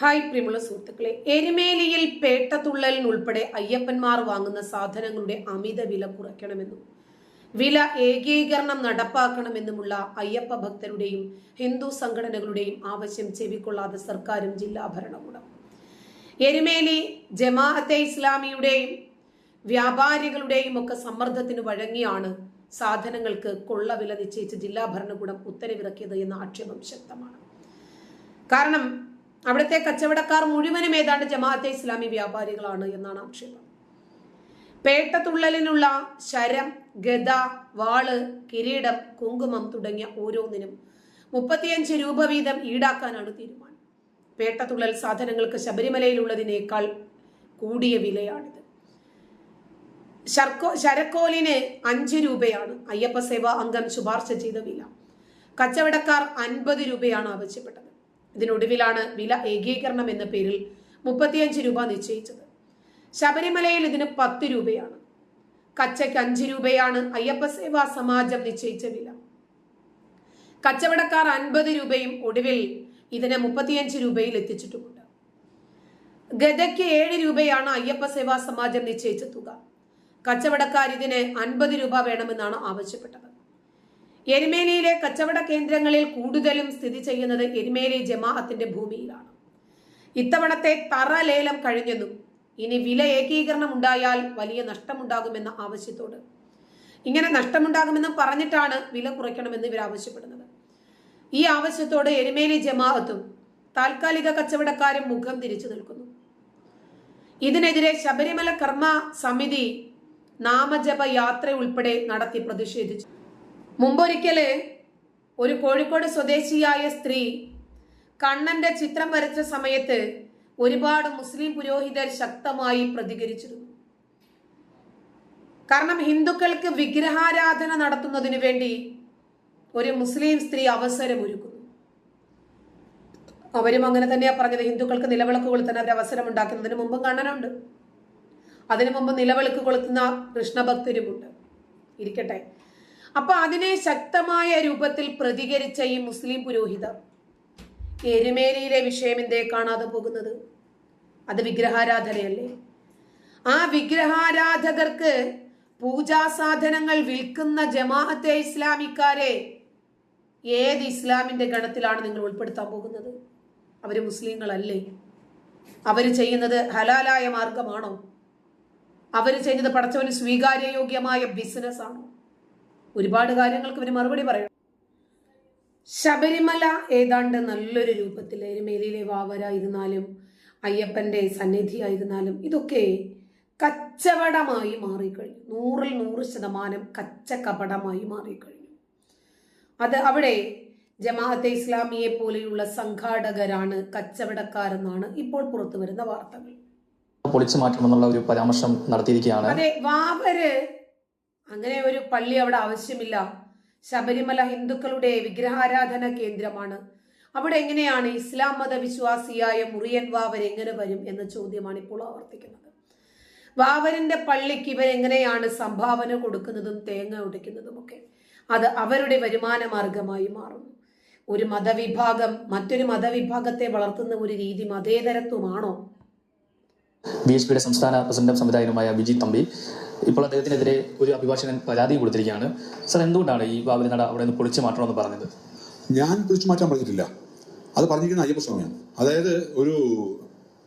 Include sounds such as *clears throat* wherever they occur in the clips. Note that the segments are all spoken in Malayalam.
ഹായ് പ്രിയമുള്ള സുഹൃത്തുക്കളെ. എരുമേലിയിൽ പേട്ടത്തുള്ളലിനുൾപ്പെടെ അയ്യപ്പന്മാർ വാങ്ങുന്ന സാധനങ്ങളുടെ അമിത വില കുറയ്ക്കണമെന്നും വില ഏകീകരണം നടപ്പാക്കണമെന്നുമുള്ള അയ്യപ്പ ഭക്തരുടെയും ഹിന്ദു സംഘടനകളുടെയും ആവശ്യം ചെവിക്കൊള്ളാതെ സർക്കാരും ജില്ലാ ഭരണകൂടം. എരുമേലി ജമാഅത്തെ ഇസ്ലാമിയുടെയും വ്യാപാരികളുടെയും ഒക്കെ സമ്മർദ്ദത്തിന് വഴങ്ങിയാണ് സാധനങ്ങൾക്ക് കൊള്ള വില നിശ്ചയിച്ച് ജില്ലാ ഭരണകൂടം ഉത്തരവിറക്കിയത് എന്ന ആക്ഷേപം ശക്തമാണ്. കാരണം അവിടുത്തെ കച്ചവടക്കാർ മുഴുവനും ഏതാണ്ട് ജമാഅത്തെ ഇസ്ലാമി വ്യാപാരികളാണ് എന്നാണ് ആക്ഷേപം. പേട്ടത്തുള്ളലിനുള്ള ശരം ഗദ വാൾ കിരീടം കുങ്കുമം തുടങ്ങിയ ഓരോന്നിനും മുപ്പത്തിയഞ്ച് രൂപ വീതം ഈടാക്കാനാണ് തീരുമാനം. പേട്ടത്തുള്ളൽ സാധനങ്ങൾക്ക് ശബരിമലയിലുള്ളതിനേക്കാൾ കൂടിയ വിലയാണിത്. ശർക്കോ ശരക്കോലിന് അഞ്ച് രൂപയാണ് അയ്യപ്പ സേവാ അംഗം ശുപാർശ ചെയ്ത വില. കച്ചവടക്കാർ അൻപത് രൂപയാണ് ആവശ്യപ്പെട്ടത്. ഇതിനൊടുവിലാണ് വില ഏകീകരണം എന്ന പേരിൽ മുപ്പത്തിയഞ്ച് രൂപ നിശ്ചയിച്ചത്. ശബരിമലയിൽ ഇതിന് പത്ത് രൂപയാണ്. കച്ചയ്ക്ക് അഞ്ച് രൂപയാണ് അയ്യപ്പ സേവാ സമാജം നിശ്ചയിച്ച വില. കച്ചവടക്കാർ അൻപത് രൂപയും ഒടുവിൽ ഇതിനെ മുപ്പത്തിയഞ്ച് രൂപയിൽ എത്തിച്ചിട്ടുമുണ്ട്. ഗതയ്ക്ക് ഏഴ് രൂപയാണ് അയ്യപ്പ സേവാ സമാജം നിശ്ചയിച്ച തുക. കച്ചവടക്കാർ ഇതിന് അൻപത് രൂപ വേണമെന്നാണ് ആവശ്യപ്പെട്ടത്. എരുമേലിയിലെ കച്ചവട കേന്ദ്രങ്ങളിൽ കൂടുതലും സ്ഥിതി ചെയ്യുന്നത് എരുമേലി ജമാഅത്തിന്റെ ഭൂമിയിലാണ്. ഇത്തവണത്തെ തറ ലേലം കഴിഞ്ഞെന്നും ഇനി വില ഏകീകരണം ഉണ്ടായാൽ വലിയ നഷ്ടമുണ്ടാകുമെന്ന ആവശ്യത്തോട്. ഇങ്ങനെ നഷ്ടമുണ്ടാകുമെന്നും പറഞ്ഞിട്ടാണ് വില കുറയ്ക്കണമെന്ന് ഇവർ ആവശ്യപ്പെടുന്നത്. ഈ ആവശ്യത്തോട് എരുമേലി ജമാഅത്തും താൽക്കാലിക കച്ചവടക്കാരും മുഖം തിരിച്ചു നിൽക്കുന്നു. ഇതിനെതിരെ ശബരിമല കർമ്മ സമിതി നാമജപ യാത്ര ഉൾപ്പെടെ നടത്തി പ്രതിഷേധിച്ചു. മുമ്പൊരിക്കൽ ഒരു കോഴിക്കോട് സ്വദേശിയായ സ്ത്രീ കണ്ണന്റെ ചിത്രം വരച്ച സമയത്ത് ഒരുപാട് മുസ്ലിം പുരോഹിതർ ശക്തമായി പ്രതികരിച്ചിരുന്നു. കാരണം ഹിന്ദുക്കൾക്ക് വിഗ്രഹാരാധന നടത്തുന്നതിന് വേണ്ടി ഒരു മുസ്ലിം സ്ത്രീ അവസരമൊരുക്കുന്നു. അവരും അങ്ങനെ തന്നെയാണ് പറഞ്ഞത്. ഹിന്ദുക്കൾക്ക് നിലവിളക്ക് കൊളുത്താൻ അവർ അവസരം ഉണ്ടാക്കുന്നതിന് മുമ്പും കണ്ണനുണ്ട്. അതിനു മുമ്പ് നിലവിളക്ക് കൊളുത്തുന്ന കൃഷ്ണഭക്തരുമുണ്ട്. ഇരിക്കട്ടെ. അപ്പൊ അതിനെ ശക്തമായ രൂപത്തിൽ പ്രതികരിച്ച ഈ മുസ്ലിം പുരോഹിത എരുമേലിയിലെ വിഷയം എന്തേ കാണാതെ പോകുന്നത്? അത് വിഗ്രഹാരാധനയല്ലേ? ആ വിഗ്രഹാരാധകർക്ക് പൂജാ സാധനങ്ങൾ വിൽക്കുന്ന ജമാഅത്തെ ഇസ്ലാമിക്കാരെ ഏത് ഇസ്ലാമിന്റെ ഗണത്തിലാണ് നിങ്ങൾ ഉൾപ്പെടുത്താൻ പോകുന്നത്? അവർ മുസ്ലിങ്ങളല്ലേ? അവർ ചെയ്യുന്നത് ഹലാലായ മാർഗമാണോ? അവർ ചെയ്യുന്നത് പടച്ചവന് സ്വീകാര്യയോഗ്യമായ യോഗ്യമായ ആണോ? ഒരുപാട് കാര്യങ്ങൾക്ക് ഇവർ മറുപടി പറയണം ശബരിമല ഏതാണ്ട് നല്ലൊരു രൂപത്തിൽ എരുമേലിയിലെ വാവരായിരുന്നാലും അയ്യപ്പന്റെ സന്നിധിയായിരുന്നാലും ഇതൊക്കെ കച്ചവടമായി മാറിക്കഴിഞ്ഞു. നൂറിൽ നൂറ് ശതമാനം കച്ച കപടമായി മാറിക്കഴിഞ്ഞു. അത് അവിടെ ജമാഅത്തെ ഇസ്ലാമിയെ പോലെയുള്ള സംഘാടകരാണ് കച്ചവടക്കാരെന്നാണ് ഇപ്പോൾ പുറത്തു വരുന്ന വാർത്തകൾ. പൊളിച്ചു മാറ്റണമെന്നുള്ള ഒരു പരാമർശം നടത്തിയിരിക്കുകയാണ്. അതെ വാവര് അങ്ങനെ ഒരു പള്ളി അവിടെ ആവശ്യമില്ല. ശബരിമല ഹിന്ദുക്കളുടെ വിഗ്രഹാരാധന കേന്ദ്രമാണ്. അവിടെ എങ്ങനെയാണ് ഇസ്ലാം മത വിശ്വാസിയായ മുറിയൻ വാവർ എങ്ങനെ വരും എന്ന ചോദ്യമാണ് ഇപ്പോൾ ആവർത്തിക്കുന്നത്. വാവരിന്റെ പള്ളിക്ക് ഇവരെങ്ങനെയാണ് സംഭാവന കൊടുക്കുന്നതും തേങ്ങ ഒടിക്കുന്നതും ഒക്കെ അത് അവരുടെ വരുമാന മാർഗമായി മാറുന്നു ഒരു മതവിഭാഗം മറ്റൊരു മതവിഭാഗത്തെ വളർത്തുന്ന ഒരു രീതി മതേതരത്വമാണോ? ബി എസ് പിയുടെ സംസ്ഥാന പ്രസിഡന്റ് സംവിധായകനുമായ ബിജി തമ്പി ഇപ്പോൾ അദ്ദേഹത്തിനെതിരെ ഒരു അഭിഭാഷകൻ പരാതി കൊടുത്തിരിക്കുകയാണ്. സർ എന്തുകൊണ്ടാണ് ഈ ബാബരി നട അവിടെ നിന്ന് പൊളിച്ചു മാറ്റണമെന്ന് പറഞ്ഞത്? ഞാൻ പൊളിച്ചു മാറ്റാൻ പറഞ്ഞിട്ടില്ല. അത് പറഞ്ഞിരിക്കുന്ന അയ്യപ്പസ്വാമിയാണ്. അതായത് ഒരു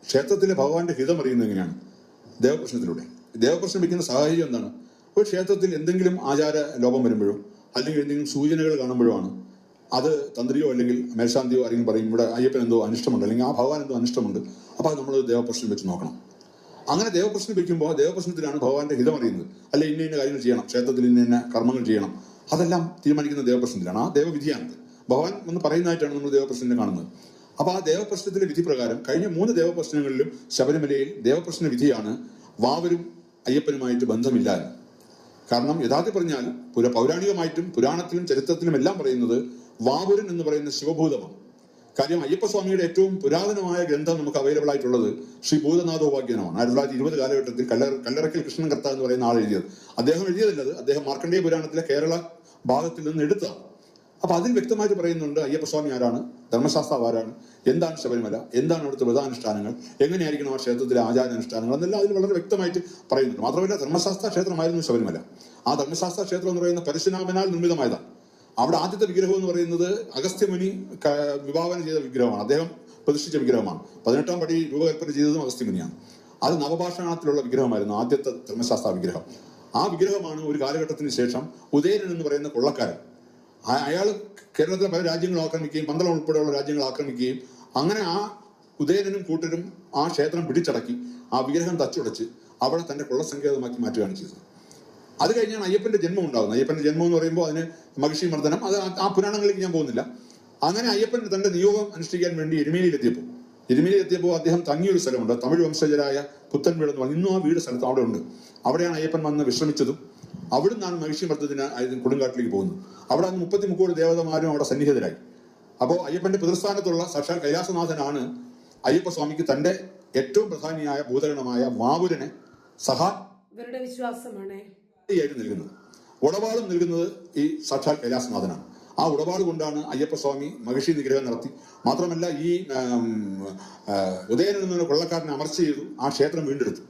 ക്ഷേത്രത്തിലെ ഭഗവാന്റെ ഹിതം അറിയുന്നത് എങ്ങനെയാണ്? ദേവപ്രശ്നത്തിലൂടെ. ദേവപ്രശ്നം വയ്ക്കുന്ന സാഹചര്യം എന്താണ്? ഒരു ക്ഷേത്രത്തിൽ എന്തെങ്കിലും ആചാര ലോപം വരുമ്പോഴോ അല്ലെങ്കിൽ എന്തെങ്കിലും സൂചനകൾ കാണുമ്പോഴോ ആണ് അത് തന്ത്രിയോ അല്ലെങ്കിൽ മേൽശാന്തിയോ ആരെങ്കിലും പറയും ഇവിടെ അയ്യപ്പൻ എന്തോ അനിഷ്ടമുണ്ട് അല്ലെങ്കിൽ ആ ഭഗവാൻ എന്തോ അനിഷ്ടമുണ്ട് അപ്പോൾ അത് നമ്മൾ ദേവപ്രശ്നം വെച്ച് നോക്കണം. അങ്ങനെ ദേവപ്രശ്നം വെക്കുമ്പോൾ ദേവപ്രശ്നത്തിലാണ് ഭഗവാന്റെ ഹിതം അറിയുന്നത്. അല്ലെ ഇന്ന ഇന്ന കാര്യങ്ങൾ ചെയ്യണം ക്ഷേത്രത്തിൽ ഇന്ന ഇന്ന കർമ്മങ്ങൾ ചെയ്യണം. അതെല്ലാം തീരുമാനിക്കുന്ന ദേവപ്രശ്നത്തിലാണ്. ആ ദേവവിധിയാണത്. ഭഗവാൻ എന്ന് പറയുന്നതായിട്ടാണ് നമ്മൾ ദേവപ്രശ്നത്തിനെ കാണുന്നത്. അപ്പോൾ ആ ദേവപ്രശ്നത്തിലെ വിധി പ്രകാരം കഴിഞ്ഞ മൂന്ന് ദേവപ്രശ്നങ്ങളിലും ശബരിമലയിൽ ദേവപ്രശ്ന വിധിയാണ് വാവരും അയ്യപ്പനുമായിട്ട് ബന്ധമില്ല കാരണം യഥാർത്ഥത്തിൽ പറഞ്ഞാൽ പുര പൗരാണികമായിട്ടും പുരാണത്തിലും ചരിത്രത്തിലും എല്ലാം പറയുന്നത് വാവുരൻ എന്ന് പറയുന്ന ശിവഭൂതമാണ്. കാര്യം അയ്യപ്പസ്വാമിയുടെ ഏറ്റവും പുരാതനമായ ഗ്രന്ഥം നമുക്ക് അവൈലബിൾ ആയിട്ടുള്ളത് ശ്രീ ഭൂതനാഥോപാഖ്യാനമാണ് ആയിരത്തി തൊള്ളായിരത്തി ഇരുപത് കാലഘട്ടത്തിൽ കല്ലറ കല്ലറക്കൽ കൃഷ്ണൻ കർത്താവ് എന്ന് പറയുന്ന ആൾ എഴുതിയത്. അദ്ദേഹം എഴുതിയതല്ലത്. അദ്ദേഹം മാർക്കണ്ഡേയ പുരാണത്തിലെ കേരള ഭാഗത്തിൽ നിന്ന് എടുത്തതാണ്. അപ്പൊ അതിൽ വ്യക്തമായിട്ട് പറയുന്നുണ്ട് അയ്യപ്പസ്വാമി ആരാണ്? ധർമ്മശാസ്ത്രാവ് ആരാണ്? എന്താണ് ശബരിമല? എന്താണ് അവിടുത്തെ വ്രതാനുഷ്ഠാനങ്ങൾ എങ്ങനെയായിരിക്കണം ആ ക്ഷേത്രത്തിലെ ആചാരാനുഷ്ഠാനങ്ങൾ? എന്നെല്ലാം അതിൽ വളരെ വ്യക്തമായിട്ട് പറയുന്നുണ്ട്. മാത്രമല്ല ധർമ്മശാസ്ത്ര ക്ഷേത്രമായിരുന്നു ശബരിമല. ആ ധർമ്മശാസ്ത്ര ക്ഷേത്രം എന്ന് പറയുന്ന പരശുരാമനാൽ നിർമ്മിതമായതാണ്. അവിടെ ആദ്യത്തെ വിഗ്രഹം എന്ന് പറയുന്നത് അഗസ്ത്യമുനി വിഭാവനം ചെയ്ത വിഗ്രഹമാണ്. അദ്ദേഹം പ്രതിഷ്ഠിച്ച വിഗ്രഹമാണ്. പതിനെട്ടാം പടി രൂപകൽപ്പന ചെയ്തതും അഗസ്ത്യമുനിയാണ്. അത് നവഭാഷണത്തിലുള്ള വിഗ്രഹമായിരുന്നു ആദ്യത്തെ ധർമ്മശാസ്ത്ര വിഗ്രഹം. ആ വിഗ്രഹമാണ് ഒരു കാലഘട്ടത്തിന് ശേഷം ഉദയനൻ എന്ന് പറയുന്ന കൊള്ളക്കാരൻ. അയാൾ കേരളത്തിലെ പല രാജ്യങ്ങളും ആക്രമിക്കുകയും പന്തളം ഉൾപ്പെടെയുള്ള രാജ്യങ്ങൾ ആക്രമിക്കുകയും അങ്ങനെ ആ ഉദയനും കൂട്ടരും ആ ക്ഷേത്രം പിടിച്ചടക്കി ആ വിഗ്രഹം തച്ചുടച്ച് അവിടെ തന്റെ കൊള്ളസങ്കേതമാക്കി മാറ്റുകയാണ് ചെയ്തത്. അത് കഴിഞ്ഞാണ് അയ്യപ്പന്റെ ജന്മം ഉണ്ടാകുന്നത് അയ്യപ്പന്റെ ജന്മം എന്ന് പറയുമ്പോൾ അതിന് മഹിഷി മർദ്ദനം അത് ആ- പുരാണങ്ങളിലേക്ക് ഞാൻ പോകുന്നില്ല. അങ്ങനെ അയ്യപ്പൻ തന്റെ നിയോഗം അനുഷ്ഠിക്കാൻ വേണ്ടി എരുമേലിയിലെത്തിയപ്പോൾ എരുമേലിയിലെത്തിയപ്പോൾ അദ്ദേഹം തങ്ങിയൊരു സ്ഥലമുണ്ട്. തമിഴ് വംശജരായ പുത്തൻവീട് എന്ന് പറഞ്ഞു ഇന്നും ആ വീട് സ്ഥലത്ത് അവിടെ ഉണ്ട്. അവിടെയാണ് അയ്യപ്പൻ വന്ന് വിശ്രമിച്ചതും അവിടുന്നാണ് മഹിഷി മർദ്ദത്തിന് കൊടുങ്കാട്ടിലേക്ക് പോകുന്നത്. അവിടെ അന്ന് മുപ്പത്തി മുക്കോട് ദേവതമാരും അവിടെ സന്നിഹിതരായി. അപ്പോൾ അയ്യപ്പന്റെ പിതൃസ്ഥാനത്തുള്ള സാക്ഷാൽ കൈലാസനാഥനാണ് അയ്യപ്പസ്വാമിക്ക് തന്റെ ഏറ്റവും പ്രധാനിയായ ഭൂതഗണമായ മാവുരനെ സഹാ ഇവരുടെ വിശ്വാസമാണ്. ആയിട്ട് നൽകുന്നത് ഉടപാടും നൽകുന്നത് ഈ സാക്ഷാൽ കൈലാസനാഥനാണ്. ആ ഉടപാട് കൊണ്ടാണ് അയ്യപ്പസ്വാമി മഹിഷി നിഗ്രഹം നടത്തി. മാത്രമല്ല ഈ ഉദയനിൽ കൊള്ളക്കാരനെ അമർച്ച ചെയ്തു ആ ക്ഷേത്രം വീണ്ടെടുത്തു.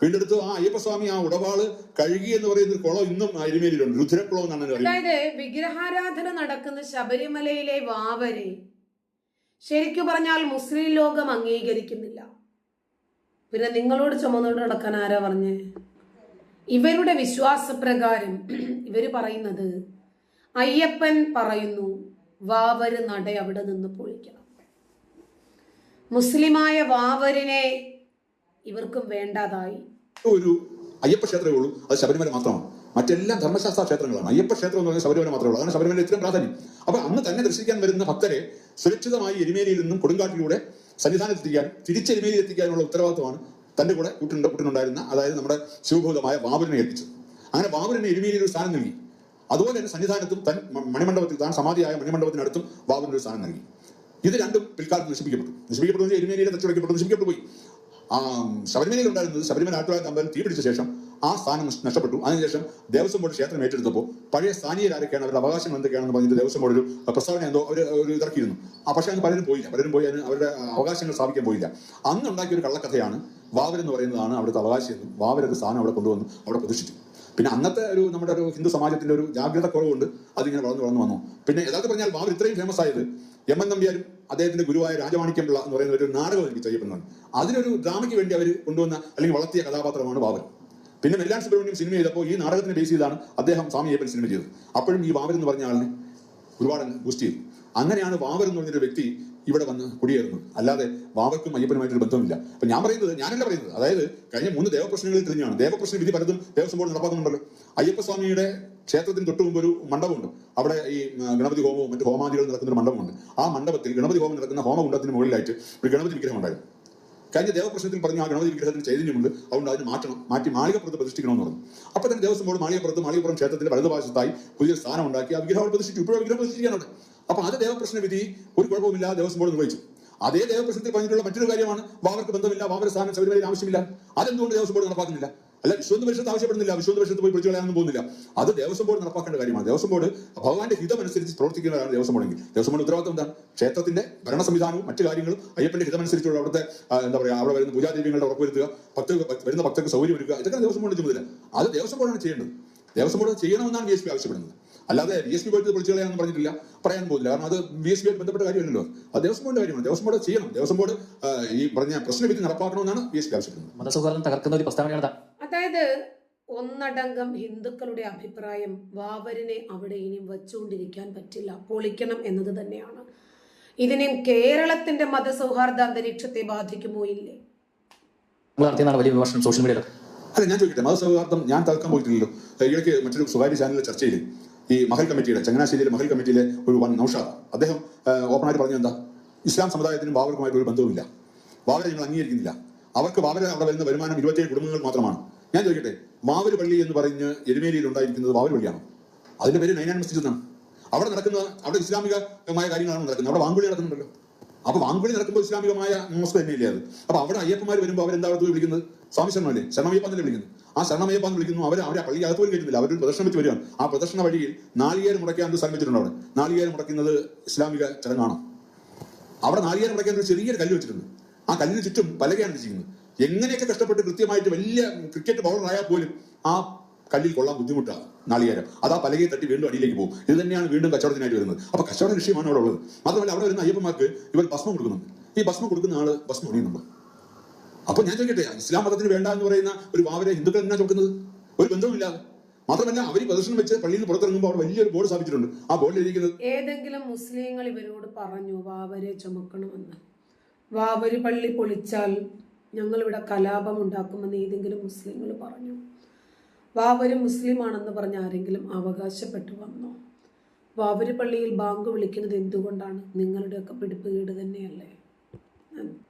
വീണ്ടെടുത്തു. ആ അയ്യപ്പസ്വാമി ആ ഉടപാട് കഴുകി എന്ന് പറയുന്ന കുളം ഇന്നും അരിമേലിയിലുണ്ട് രുദ്രക്കുളം എന്നാണ് അതായത് വിഗ്രഹാരാധന നടക്കുന്ന ശബരിമലയിലെ വാവരെ ശരിക്കും പറഞ്ഞാൽ മുസ്ലിം ലോകം അംഗീകരിക്കുന്നില്ല. പിന്നെ നിങ്ങളോട് ചുമന്നോട് നടക്കാൻ ആരാ പറഞ്ഞേ? ഇവരുടെ വിശ്വാസപ്രകാരം *clears throat* ഇവർ പറയുന്നത് അയ്യപ്പൻ പറയുന്നു വാവര് നട അവിടെ നിന്ന് പൊളിക്കണം. മുസ്ലിമായ വാവരിനെ ഇവർക്കും വേണ്ടതായി. ഒരു അയ്യപ്പ ക്ഷേത്രമേ ഉള്ളൂ അത് ശബരിമല മാത്രമാണ്. മറ്റെല്ലാം ധർമ്മശാസ്ത്ര ക്ഷേത്രങ്ങളാണ്. അയ്യപ്പ ക്ഷേത്രം എന്ന് പറഞ്ഞാൽ ശബരിമല മാത്രമേ ഉള്ളൂ. അതാണ് ശബരിമല ഇത്രയും പ്രാധാന്യം. അപ്പൊ അന്ന് തന്നെ ദർശിക്കാൻ വരുന്ന ഭക്തരെ സുരക്ഷിതമായി എരുമേലിയിൽ നിന്നും കൊടുങ്കാട്ടിലൂടെ സന്നിധാനത്തെത്തിക്കാൻ തിരിച്ചെരുമേലിയിൽ എത്തിക്കാനുള്ള ഉത്തരവാദിത്വമാണ് തന്റെ കൂടെ കൂട്ടിനുണ്ട് കൂട്ടിനുണ്ടായിരുന്ന അതായത് നമ്മുടെ ശിവഭൂതമായ ബാബുരനെ ഏൽപ്പിച്ചു അങ്ങനെ ബാബുരനെ എരുമേലിയിൽ ഒരു സ്ഥാനം നൽകി. അതുപോലെ തന്നെ സന്നിധാനത്തും തൻ മണിമണ്ഡപത്തിൽ താൻ സമാധിയായ മണിമണ്ഡപത്തിനടുത്തും ബാബുരൻ ഒരു സ്ഥാനം നൽകി. ഇത് രണ്ടും പിൽക്കാലത്ത് നശിപ്പിക്കപ്പെട്ടു. നശിപ്പിക്കപ്പെട്ടു എരുമേലിയിലെ തച്ചുടക്കപ്പെട്ടു നശിപ്പിക്കപ്പെട്ടു പോയി ആ ശബരിമലയിൽ ഉണ്ടായിരുന്നത് ശബരിമല ആറ്റുകാലത്ത് അമ്പലം തീ പിടിച്ച ശേഷം ആ സ്ഥാനം നഷ്ടപ്പെട്ടു. അതിനുശേഷം ദേവസ്വം ബോർഡ് ക്ഷേത്രം ഏറ്റെടുത്തപ്പോൾ പഴയ സ്ഥാനീയരാരൊക്കെയാണ് അവരുടെ അവകാശം എന്തൊക്കെയാണെന്ന് പറഞ്ഞിട്ട് ദേവസ്വം ബോർഡ് ഒരു പ്രസ്താവന എന്തോ അവർ ഒരു ഇറക്കിയിരുന്നു. ആ പക്ഷേ അത് പലരും പോയില്ല. പലരും പോയി അതിന് അവരുടെ അവകാശങ്ങൾ സ്ഥാപിക്കാൻ പോയില്ല. അന്ന് ഉണ്ടാക്കിയ ഒരു കള്ളക്കഥയാണ് വാവർ എന്ന് പറയുന്നതാണ് അവിടുത്തെ അവകാശം വാവർ ഒരു സ്ഥാനം അവിടെ കൊണ്ടുവന്നു അവിടെ പ്രതിഷ്ഠിച്ചു. പിന്നെ അന്നത്തെ ഒരു നമ്മുടെ ഒരു ഹിന്ദു സമാജത്തിന്റെ ഒരു ജാഗ്രത കുറവുണ്ട് അതിങ്ങനെ വളർന്നു വളർന്നു വന്നു. പിന്നെ യഥാർത്ഥം പറഞ്ഞാൽ വാവർ ഇത്രയും ഫേമസ് ആയത് എം എൻ നമ്പ്യാരും അദ്ദേഹത്തിന്റെ ഗുരുവായ രാജമാണിക്യംപിള്ള എന്ന് പറയുന്ന ഒരു നാടകം എനിക്ക് ചെയ്യപ്പെടുന്നതാണ് അതിനൊരു ഡ്രാമയ്ക്ക് വേണ്ടി അവർ കൊണ്ടുവന്ന അല്ലെങ്കിൽ വളർത്തിയ കഥാപാത്രമാണ് വാവർ പിന്നെ മെല്ലാൻ സുബ്രഹ്മണ്യം സിനിമ ചെയ്തപ്പോൾ ഈ നാടകത്തിന് ബേസ് ചെയ്താണ് അദ്ദേഹം സ്വാമി അയ്യപ്പൻ സിനിമ ചെയ്തത്. അപ്പോഴും ഈ വാവർ എന്ന് പറഞ്ഞ ആളിനെ ഒരുപാട് ഗുസ്റ്റ് ചെയ്തു. അങ്ങനെയാണ് വാവർ എന്ന് പറഞ്ഞൊരു വ്യക്തി ഇവിടെ വന്ന് കുടിയേറുന്നത്. അല്ലാതെ വാവർക്കും അയ്യപ്പനുമായിട്ടൊരു ബന്ധമില്ല അപ്പൊ ഞാൻ പറയുന്നത് ഞാനല്ല പറയുന്നത്. അതായത് കഴിഞ്ഞ മൂന്ന് ദേവപ്രശ്നങ്ങളിൽ തിരിഞ്ഞാണ്. ദേവപ്രശ്ന വിധി പലതും ദേവസ്വം ബോർഡ് നടപ്പാക്കുന്നുണ്ടല്ലോ. അയ്യപ്പസ്വാമിയുടെ ക്ഷേത്രത്തിന് തൊട്ട് മുമ്പ് ഒരു മണ്ഡപമുണ്ട്. അവിടെ ഈ ഗണപതി ഹോമവും മറ്റു ഹോമാദികളും നടക്കുന്ന ഒരു മണ്ഡപമുണ്ട്. ആ മണ്ഡപത്തിൽ ഗണപതി ഹോമം നടക്കുന്ന ഹോമകുണ്ടത്തിന് മുകളിലായിട്ട് ഒരു ഗണപതി വിഗ്രഹം ഉണ്ടായിരുന്നു. കഴിഞ്ഞ ദേവപ്രശ്നത്തിൽ പറഞ്ഞു ആ ഗണപതി വിഗ്രഹത്തിന് ചൈതന്യമുണ്ട് അതുകൊണ്ട് അതിന് മാറ്റണം മാറ്റി മാളികപ്പുറത്ത് പ്രതിഷ്ഠിക്കണമെന്ന് പറഞ്ഞു. അപ്പൊ തന്നെ ദേവസ്വം ബോർഡ് മാളികപ്പുറത്ത് മാളികപ്പുറം ക്ഷേത്രത്തിന്റെ വലതുഭാഗത്തായി പുതിയൊരു സ്ഥാനം ഉണ്ടാക്കി ആ വിഗ്രഹം പ്രതിഷ്ഠിച്ചു. ഇപ്പോഴും വിഗ്രഹം പ്രതിഷ്ഠിക്കാനുണ്ട്. അപ്പൊ അത് ദേവപ്രശ്ന വിധി ഒരു കുഴപ്പമില്ലാതെ ദേവസ്വം ബോർഡ് നിർവഹിച്ചു. അതേ ദേവപ്രശ്നത്തിൽ പറഞ്ഞിട്ടുള്ള മറ്റൊരു കാര്യമാണ് വാവർക്ക് ബന്ധമില്ല വാവര സ്ഥാനം ശബരിമലയിൽ ആവശ്യമില്ല. അതെന്തുകൊണ്ട് ദേവസ്വം ബോർഡ് നടപ്പാക്കുന്നില്ല? അല്ല വിശ്വന്ത പരിഷത്ത് ആവശ്യപ്പെടുന്നില്ല. വിശ്വന്ത പരിഷത്ത് പോയി പിടിച്ചു കളയാനൊന്നും പോകുന്നില്ല. അത് ദേവസ്വം ബോർഡ് നടപ്പാക്കേണ്ട കാര്യമാണ്. ദേവസ്വം ബോർഡ് ഭഗവാന്റെ ഹിതമനുസരിച്ച് പ്രവർത്തിക്കുന്നതാണ് ദേവസ്വം ബോർഡെങ്കിൽ ദേവസ്വം ബോർഡ് ഉത്തരവാദിത്വം എന്താണ്? ക്ഷേത്രത്തിന്റെ ഭരണ സംവിധാനവും മറ്റു കാര്യങ്ങളും അയ്യപ്പന്റെ ഹിതമനുസരിച്ചുള്ള അവിടുത്തെ എന്താ പറയുക അവിടെ വരുന്ന പൂജാദേവികളുടെ ഉറപ്പുവരുത്തുക ഭക്തർക്ക് വരുന്ന ഭക്തർക്ക് സൗകര്യം ഒരുക്കുക ഇതൊക്കെ ദേവസ്വം ബോർഡിന്റെ ചുമതല. അത് ദേവസ്വം ബോർഡാണ് ചെയ്യേണ്ടത്. ദേവസ്വം ബോർഡ് ചെയ്യണമെന്നാണ് ബി എസ് പി ആവശ്യപ്പെടുന്നത്. അല്ലാതെ ബി എസ് പി പോയിട്ട് പൊളിച്ചു കളയാന്ന് പറഞ്ഞിട്ടില്ല. പറയാൻ പോകുന്നില്ല കാരണം അത് ബി എസ് പി ആയിട്ട് ബന്ധപ്പെട്ട കാര്യമല്ലല്ലോ. അത് ദേവസ്വം ബോർഡ് കാര്യമാണ്. ദേവസ്വം ബോർഡ് ചെയ്യണം. ദേവസ്വം ബോർഡ് ഈ പറഞ്ഞ പ്രശ്നവിധി നടപ്പാക്കണമെന്നാണ് ബി എസ് പി ആവശ്യപ്പെടുന്നത്. തകർക്കുന്ന ഒരു പ്രസ്താവനയാണ് അതായത് ഒന്നടങ്കം ഹിന്ദുക്കളുടെ അഭിപ്രായം വാവരിനെ അവിടെ ഇനിയും വച്ചുകൊണ്ടിരിക്കാൻ പറ്റില്ല. പൊളിക്കണം എന്നത് തന്നെയാണ്. ഇതിനെയും കേരളത്തിന്റെ മതസൗഹാർദ്ദ അന്തരീക്ഷത്തെ ബാധിക്കുമോ ഇല്ലേ? വലിയ വിമർശനം സോഷ്യൽ മീഡിയയിൽ അല്ല ഞാൻ ചോദിക്കട്ടെ. മതസൗഹാർദ്ദം ഞാൻ തർക്കം പോയിട്ടില്ലല്ലോ. ഇടയ്ക്ക് മറ്റൊരു സ്വകാര്യ ചാനലിലെ ചർച്ചയിൽ ഈ മഹൽ കമ്മിറ്റിയുടെ ചങ്ങനാശ്ശേരിയിലെ മഹൽ കമ്മിറ്റിയിലെ ഒരു വൺ നൌഷാദ്. അദ്ദേഹം ഓപ്പണായിട്ട് പറഞ്ഞു എന്താ ഇസ്ലാം സമുദായത്തിനും ബാബർക്കുമായിട്ട് ഒരു ബന്ധവുമില്ല. ബാബർ ഞങ്ങൾ അംഗീകരിക്കുന്നില്ല. അവർക്ക് വാവര അവിടെ വരുന്ന വരുമാനം ഇരുപത്തിയേഴ് കുടുംബങ്ങൾ മാത്രമാണ്. ഞാൻ ചോദിക്കട്ടെ വാവര് പള്ളി എന്ന് പറഞ്ഞ് എരുമേലിയിൽ ഉണ്ടായിരിക്കുന്നത് വാവര് പള്ളിയാണോ അതിന്റെ പേര് നൈനാൻ മസ്ജിദ് എന്നാണ്. അവിടെ നടക്കുന്ന അവിടെ ഇസ്ലാമികമായ കാര്യങ്ങളാണ് നടക്കുന്നത്. അവിടെ വാങ്കുളി നടക്കുന്നുണ്ടല്ലോ. അപ്പൊ വാങ്കുളി നടക്കുമ്പോൾ ഇസ്ലാമികമായ മോസ്ക് തന്നെയല്ലേ അത്? അപ്പൊ അവിടെ അയ്യപ്പന്മാർ വരുമ്പോൾ അവരെന്താ അവിടെ വിളിക്കുന്നത്? സ്വാമി ശരണമല്ലേ ശരണമയ്യപ്പ വിളിക്കുന്നു ആ ശരണമയ്യപ്പ എന്ന് വിളിക്കുന്നു. അവർ അവരെ പള്ളി അകത്ത് പോലും കയറ്റുന്നില്ല. അവർ പ്രദർശനം വെച്ച് വരികയാണ്. ആ പ്രദർശന വഴിയിൽ നാളികേരം മുടക്കാൻ ഒരു സ്ഥലം അവിടെ? നാളികേരം മുടക്കുന്നത് ഇസ്ലാമിക ചടങ്ങാണ്? അവിടെ നാളികേരം മുടക്കാൻ ഒരു ചെറിയൊരു കല്ല് വെച്ചിട്ടുണ്ട്. ആ കല്ലിന് ചുറ്റും പലകയാണ് വെച്ചിരിക്കുന്നത് എങ്ങനെയൊക്കെ കഷ്ടപ്പെട്ട് കൃത്യമായിട്ട് വലിയ ക്രിക്കറ്റ് ബൗളർ ആയാൽ പോലും ആ കല്ലിൽ കൊള്ളാൻ ബുദ്ധിമുട്ടാണ് നാളികേരം. അത് ആ പലകയെ തട്ടി വീണ്ടും അടിയിലേക്ക് പോകും. ഇത് തന്നെയാണ് വീണ്ടും കച്ചവടത്തിനായിട്ട് വരുന്നത്. അപ്പൊ കച്ചവട ലക്ഷ്യമാണ് അവിടെ ഉള്ളത്. മാത്രമല്ല അവിടെ വരുന്ന അയ്യപ്പന്മാർക്ക് ഇവർ ഭസ്മം കൊടുക്കുന്നുണ്ട്. ഈ ഭസ്മം കൊടുക്കുന്ന ആൾ ഭസ്മം അണിയുന്നുണ്ട് അപ്പൊ ഞാൻ ചോദിക്കട്ടെ ഇസ്ലാം മതത്തിന് വേണ്ട എന്ന് പറയുന്ന ഒരു വാവരെ ഹിന്ദുക്കൾ എന്നാ ചോദിക്കുന്നത് ഒരു ബന്ധവുമില്ലാതെ മാത്രമല്ല അവർ പ്രദർശനം വെച്ച് പള്ളിയിൽ നിന്ന് പുറത്തിറങ്ങുമ്പോൾ അവിടെ വലിയൊരു ബോർഡ് സ്ഥാപിച്ചിട്ടുണ്ട്. ആ ബോർഡിൽ ഇരിക്കുന്നത് ഏതെങ്കിലും മുസ്ലിങ്ങൾ ഇവരോട് പറഞ്ഞു വാവരെ ചുമക്കണമെന്ന്. വാവര് പള്ളി പൊളിച്ചാൽ ഞങ്ങളിവിടെ കലാപം ഉണ്ടാക്കുമെന്ന് ഏതെങ്കിലും മുസ്ലിങ്ങൾ പറഞ്ഞു. വാവര് മുസ്ലിമാണെന്ന് പറഞ്ഞ് ആരെങ്കിലും അവകാശപ്പെട്ടു വന്നോ? വാവരി പള്ളിയിൽ ബാങ്ക് വിളിക്കുന്നത് എന്തുകൊണ്ടാണ്? നിങ്ങളുടെയൊക്കെ പിടിപ്പുകേട് തന്നെയല്ലേ?